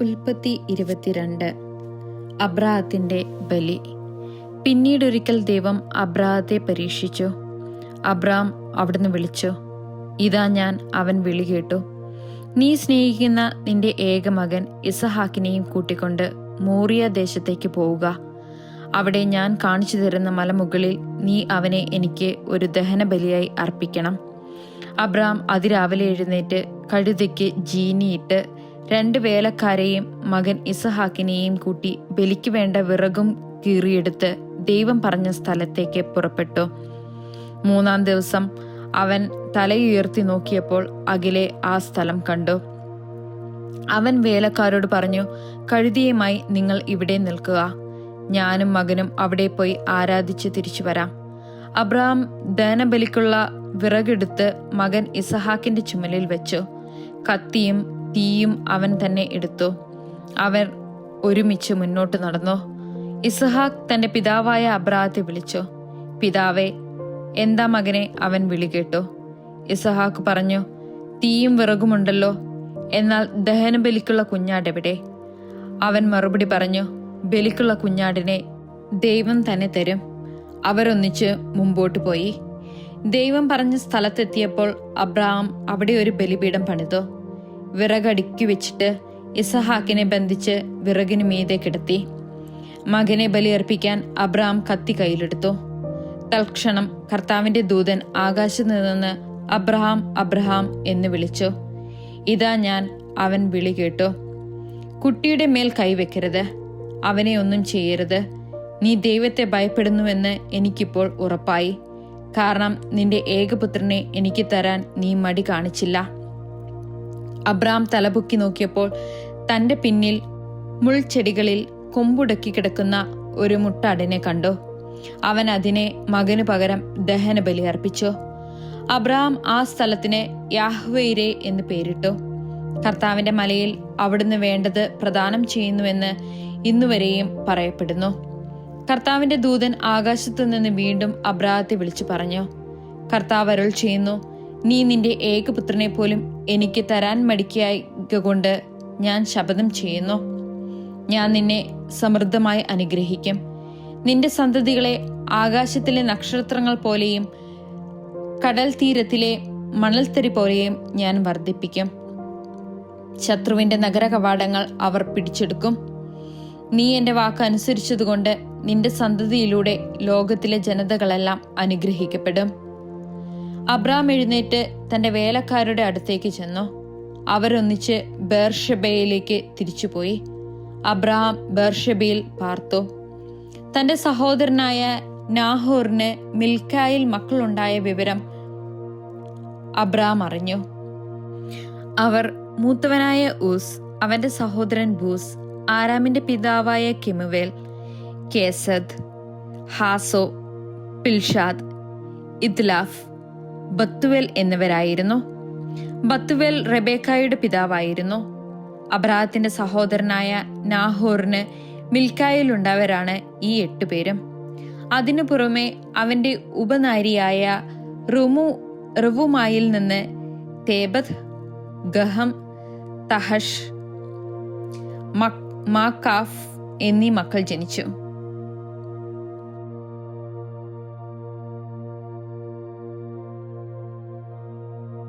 ഉൽപ്പത്തി ഇരുപത്തിരണ്ട്. അബ്രാഹത്തിന്റെ ബലി. പിന്നീടൊരിക്കൽ ദൈവം അബ്രാഹത്തെ പരീക്ഷിച്ചു. അബ്രാം അവിടുന്ന് വിളിച്ചു ഇതാ ഞാൻ അവൻ വിളി കേട്ടു. നീ സ്നേഹിക്കുന്ന നിന്റെ ഏക മകൻ ഇസഹാക്കിനെയും കൂട്ടിക്കൊണ്ട് മോറിയ ദേശത്തേക്ക് പോവുക. അവിടെ ഞാൻ കാണിച്ചു തരുന്ന മലമുകളിൽ നീ അവനെ എനിക്ക് ഒരു ദഹനബലിയായി അർപ്പിക്കണം. അബ്രാം അതിരാവിലെ എഴുന്നേറ്റ് കഴുതയ്ക്ക് ജീനിയിട്ട് രണ്ട് വേലക്കാരെയും മകൻ ഇസഹാക്കിനെയും കൂട്ടി ബലിക്ക് വേണ്ട വിറകും കീറിയെടുത്ത് ദൈവം പറഞ്ഞ സ്ഥലത്തേക്ക് പുറപ്പെട്ടു. മൂന്നാം ദിവസം അവൻ തലയുയർത്തി നോക്കിയപ്പോൾ അഖിലെ ആ സ്ഥലം കണ്ടു. അവൻ വേലക്കാരോട് പറഞ്ഞു കഴുതിയുമായി നിങ്ങൾ ഇവിടെ നിൽക്കുക. ഞാനും മകനും അവിടെ പോയി ആരാധിച്ച് തിരിച്ചു വരാം. അബ്രഹാം ദഹനബലിക്കുള്ള വിറകെടുത്ത് മകൻ ഇസഹാക്കിന്റെ ചുമലിൽ വെച്ചു. കത്തിയും തീയും അവൻ തന്നെ എടുത്തു. അവർ ഒരുമിച്ച് മുന്നോട്ട് നടന്നു. ഇസഹാക്ക് തന്റെ പിതാവായ അബ്രാഹത്തെ വിളിച്ചു. പിതാവേ എന്താ മകനെ? അവൻ വിളി കേട്ടു. ഇസഹാക്ക് പറഞ്ഞു തീയും വിറകുമുണ്ടല്ലോ. എന്നാൽ ദഹന ബലിക്കുള്ള കുഞ്ഞാടെവിടെ അവൻ മറുപടി പറഞ്ഞു ബലിക്കുള്ള കുഞ്ഞാടിനെ ദൈവം തന്നെ തരും. അവരൊന്നിച്ച് മുമ്പോട്ട് പോയി. ദൈവം പറഞ്ഞ സ്ഥലത്തെത്തിയപ്പോൾ അബ്രഹാം അവിടെ ഒരു ബലിപീഠം പണിതു. വിറകടുക്കി വെച്ചിട്ട് ഇസഹാക്കിനെ ബന്ധിച്ച് വിറകിന് മീതെ കിടത്തി. മകനെ ബലിയർപ്പിക്കാൻ അബ്രാം കത്തി കയ്യിലെടുത്തു. തൽക്ഷണം കർത്താവിന്റെ ദൂതൻ ആകാശത്ത് നിന്ന് അബ്രഹാം അബ്രഹാം എന്ന് വിളിച്ചു. ഇതാ ഞാൻ അവൻ വിളി കേട്ടു. കുട്ടിയുടെ മേൽ കൈവെക്കരുത്. അവനെ ഒന്നും ചെയ്യരുത്. നീ ദൈവത്തെ ഭയപ്പെടുന്നുവെന്ന് എനിക്കിപ്പോൾ ഉറപ്പായി. കാരണം നിന്റെ ഏകപുത്രനെ എനിക്ക് തരാൻ നീ മടി കാണിച്ചില്ല. അബ്രാം തലപൊക്കി നോക്കിയപ്പോൾ തന്റെ പിന്നിൽ മുൾച്ചെടികളിൽ കൊമ്പുടക്കി കിടക്കുന്ന ഒരു മുട്ടാടിനെ കണ്ടു. അവൻ അതിനെ മകനു പകരം ദഹനബലി അർപ്പിച്ചു. അബ്രഹാം ആ സ്ഥലത്തിന് യാഹ്വൈരെ എന്ന് പേരിട്ടു. കർത്താവിന്റെ മലയിൽ അവിടുന്ന് വേണ്ടത് പ്രദാനം ചെയ്യുന്നുവെന്ന് ഇന്നുവരെയും പറയപ്പെടുന്നു. കർത്താവിന്റെ ദൂതൻ ആകാശത്തു നിന്ന് വീണ്ടും അബ്രാഹത്തെ വിളിച്ചു പറഞ്ഞു. കർത്താവ് അരുൾ ചെയ്യുന്നു നീ നിന്റെ ഏകപുത്രനെ പോലും എനിക്ക് തരാൻ മടിക്കായികൊണ്ട് ഞാൻ ശപഥം ചെയ്യുന്നു. ഞാൻ നിന്നെ സമൃദ്ധമായി അനുഗ്രഹിക്കും. നിന്റെ സന്തതികളെ ആകാശത്തിലെ നക്ഷത്രങ്ങൾ പോലെയും കടൽ തീരത്തിലെ മണൽത്തരി പോലെയും ഞാൻ വർദ്ധിപ്പിക്കും. ശത്രുവിന്റെ നഗര കവാടങ്ങൾ അവർ പിടിച്ചെടുക്കും. നീ എന്റെ വാക്ക് അനുസരിച്ചതുകൊണ്ട് നിന്റെ സന്തതിയിലൂടെ ലോകത്തിലെ ജനതകളെല്ലാം അനുഗ്രഹിക്കപ്പെടും. അബ്രാം എഴുന്നേറ്റ് തന്റെ വേലക്കാരുടെ അടുത്തേക്ക് ചെന്നു. അവരൊന്നിച്ച് ബേർഷബയിലേക്ക് തിരിച്ചുപോയി. അബ്രഹാം ബേർഷബയിൽ പാർത്തു. തന്റെ സഹോദരനായ നാഹോറിന് മിൽക്കായിൽ മക്കളുണ്ടായ വിവരം അബ്രഹാം അറിഞ്ഞു. അവർ മൂത്തവനായ ഊസ് അവന്റെ സഹോദരൻ ബൂസ് ആരാമിന്റെ പിതാവായ കിമുവേൽ കേസദ് ഹാസോ പിൽഷാദ് ഇദ്ലാഫ് ബത്തുവേൽ എന്നിവരായിരുന്നു. ബത്തുവേൽ റബേക്കായുടെ പിതാവായിരുന്നു. അബ്രാഹത്തിന്റെ സഹോദരനായ നാഹോറിന് മിൽക്കായിലുണ്ടായവരാണ് ഈ എട്ട് പേരും. അതിനു പുറമെ അവന്റെ ഉപനാരിയായ റുമു റുവുമായിൽ നിന്ന് തേബത് ഗഹം തഹഷ് മാക്കാഫ് എന്നീ മക്കൾ ജനിച്ചു.